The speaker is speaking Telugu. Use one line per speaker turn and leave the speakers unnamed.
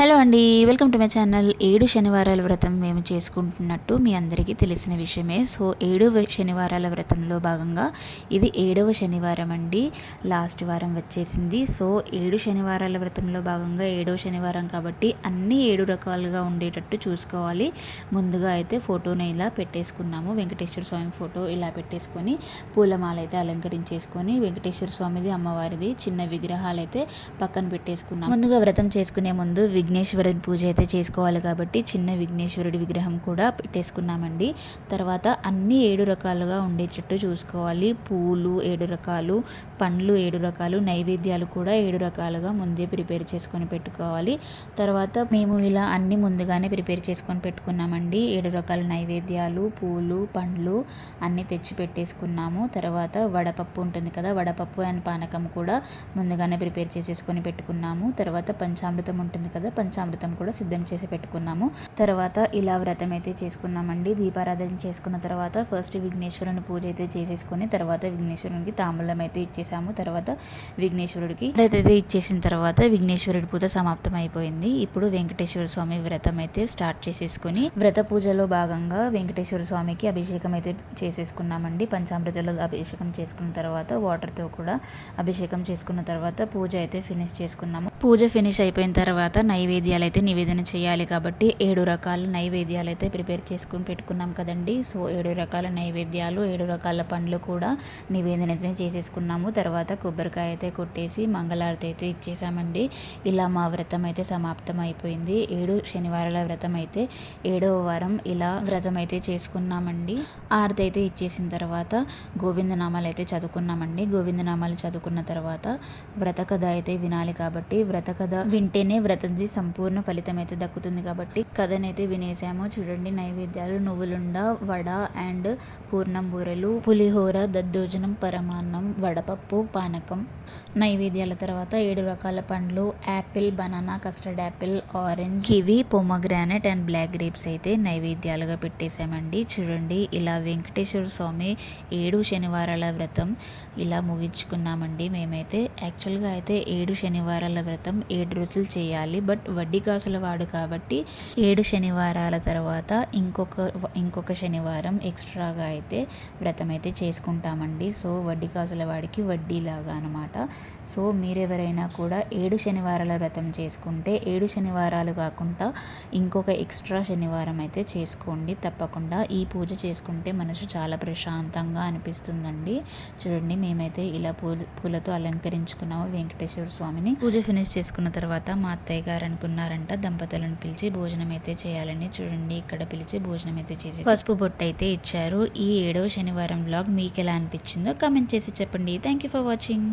హలో అండి వెల్కమ్ టు మై ఛానల్. ఏడు శనివారాల వ్రతం మేము చేసుకుంటున్నట్టు మీ అందరికీ తెలిసిన విషయమే. సో ఏడు శనివారాల వ్రతంలో భాగంగా ఇది ఏడవ శనివారం అండి. లాస్ట్ వారం వచ్చేసింది. సో ఏడు శనివారాల వ్రతంలో భాగంగా ఏడవ శనివారం కాబట్టి అన్ని ఏడు రకాలుగా ఉండేటట్టు చూసుకోవాలి. ముందుగా అయితే ఫోటోని ఇలా పెట్టేసుకున్నాము. వెంకటేశ్వర స్వామి ఫోటో ఇలా పెట్టేసుకొని పూలమాల అయితే అలంకరించేసుకొని వెంకటేశ్వర స్వామిది అమ్మవారిది చిన్న విగ్రహాలు అయితే పక్కన పెట్టేసుకున్నాము. ముందుగా వ్రతం చేసుకునే ముందు విఘ్నేశ్వరుని పూజ అయితే చేసుకోవాలి కాబట్టి చిన్న విఘ్నేశ్వరుడి విగ్రహం కూడా పెట్టేసుకున్నామండి. తర్వాత అన్ని ఏడు రకాలుగా ఉండేటట్టు చూసుకోవాలి. పూలు ఏడు రకాలు పండ్లు ఏడు రకాలు నైవేద్యాలు కూడా ఏడు రకాలుగా ముందే ప్రిపేర్ చేసుకొని పెట్టుకోవాలి. తర్వాత మేము ఇలా అన్ని ముందుగానే ప్రిపేర్ చేసుకొని పెట్టుకున్నామండి. ఏడు రకాల నైవేద్యాలు పూలు పండ్లు అన్నీ తెచ్చి పెట్టేసుకున్నాము. తర్వాత వడపప్పు ఉంటుంది కదా వడపప్పు అండ్ పానకం కూడా ముందుగానే ప్రిపేర్ చేసేసుకొని పెట్టుకున్నాము. తర్వాత పంచామృతం ఉంటుంది కదా పంచామృతం కూడా సిద్ధం చేసి పెట్టుకున్నాము. తర్వాత ఇలా వ్రతం అయితే చేసుకున్నామండి. దీపారాధన చేసుకున్న తర్వాత ఫస్ట్ విఘ్నేశ్వరుని పూజ అయితే చేసేసుకొని తర్వాత విఘ్నేశ్వరునికి తాంబూలం అయితే ఇచ్చేసాము. తర్వాత విఘ్నేశ్వరుడికి వ్రత అయితే ఇచ్చేసిన తర్వాత విఘ్నేశ్వరుడి పూజ సమాప్తం అయిపోయింది. ఇప్పుడు వెంకటేశ్వర స్వామి వ్రతం అయితే స్టార్ట్ చేసేసుకొని వ్రత పూజలో భాగంగా వెంకటేశ్వర స్వామికి అభిషేకం అయితే చేసేసుకున్నామండి. పంచామృతలో అభిషేకం చేసుకున్న తర్వాత వాటర్తో కూడా అభిషేకం చేసుకున్న తర్వాత పూజ అయితే ఫినిష్ చేసుకున్నాము. పూజ ఫినిష్ అయిపోయిన తర్వాత నైవేద్యాలు అయితే నివేదన చేయాలి కాబట్టి ఏడు రకాల నైవేద్యాలు అయితే ప్రిపేర్ చేసుకుని పెట్టుకున్నాం కదండి. సో ఏడు రకాల నైవేద్యాలు ఏడు రకాల పండ్లు కూడా నివేదన అయితే చేసేసుకున్నాము. తర్వాత కొబ్బరికాయ అయితే కొట్టేసి మంగళారతి అయితే ఇచ్చేసామండి. ఇలా మా వ్రతం అయితే సమాప్తం అయిపోయింది. ఏడు శనివారాల వ్రతం అయితే ఏడవ వారం ఇలా వ్రతం అయితే చేసుకున్నామండి. ఆరతి అయితే ఇచ్చేసిన తర్వాత గోవిందనామాలు అయితే చదువుకున్నామండి. గోవిందనామాలు చదువుకున్న తర్వాత వ్రత కథ అయితే వినాలి కాబట్టి వ్రత కథ వింటేనే వ్రతది సంపూర్ణ ఫలితం అయితే దక్కుతుంది కాబట్టి కథనైతే వినేసాము. చూడండి నైవేద్యాలు నువ్వులుండ వడ అండ్ పూర్ణం బూరెలు పులిహోర దద్దోజనం పరమాన్నం వడపప్పు పానకం. నైవేద్యాల తర్వాత ఏడు రకాల పండ్లు apple banana custard apple orange kiwi pomegranate and black grapes అయితే నైవేద్యాలుగా పెట్టేశామండి చూడండి ఇలా వెంకటేశ్వర స్వామి ఏడు శనివారాల వ్రతం ఇలా ముగించుకున్నామండి. మేమైతే యాక్చువల్గా అయితే ఏడు శనివారాల వ్రతం ఏడు రోజులు చేయాలి. బట్ వడ్డీ కాసుల వాడు కాబట్టి ఏడు శనివారాల తర్వాత ఇంకొక ఇంకొక శనివారం ఎక్స్ట్రాగా అయితే వ్రతం అయితే చేసుకుంటామండి. సో వడ్డీ కాసుల వాడికి వడ్డీలాగా అనమాట సో మీరెవరైనా కూడా ఏడు శనివారాల వ్రతం చేసుకుంటే ఏడు శనివారాలు కాకుండా ఇంకొక ఎక్స్ట్రా శనివారం అయితే చేసుకోండి. తప్పకుండా ఈ పూజ చేసుకుంటే మనసు చాలా ప్రశాంతంగా అనిపిస్తుందండి. చూడండి మేమైతే ఇలా పూల పూలతో అలంకరించుకున్నాము వెంకటేశ్వర స్వామిని. పూజ ఫినిష్ చేసుకున్న తర్వాత మా అత్తయ్య గారు అనుకున్నారంట దంపతులను పిలిచి భోజనం అయితే చేయాలని చూడండి ఇక్కడ పిలిచి భోజనం అయితే చేసి పసుపు బొట్టు అయితే ఇచ్చారు. ఈ ఏడవ శనివారం బ్లాగ్ మీకు ఎలా అనిపించిందో కమెంట్ చేసి చెప్పండి. Thank you for watching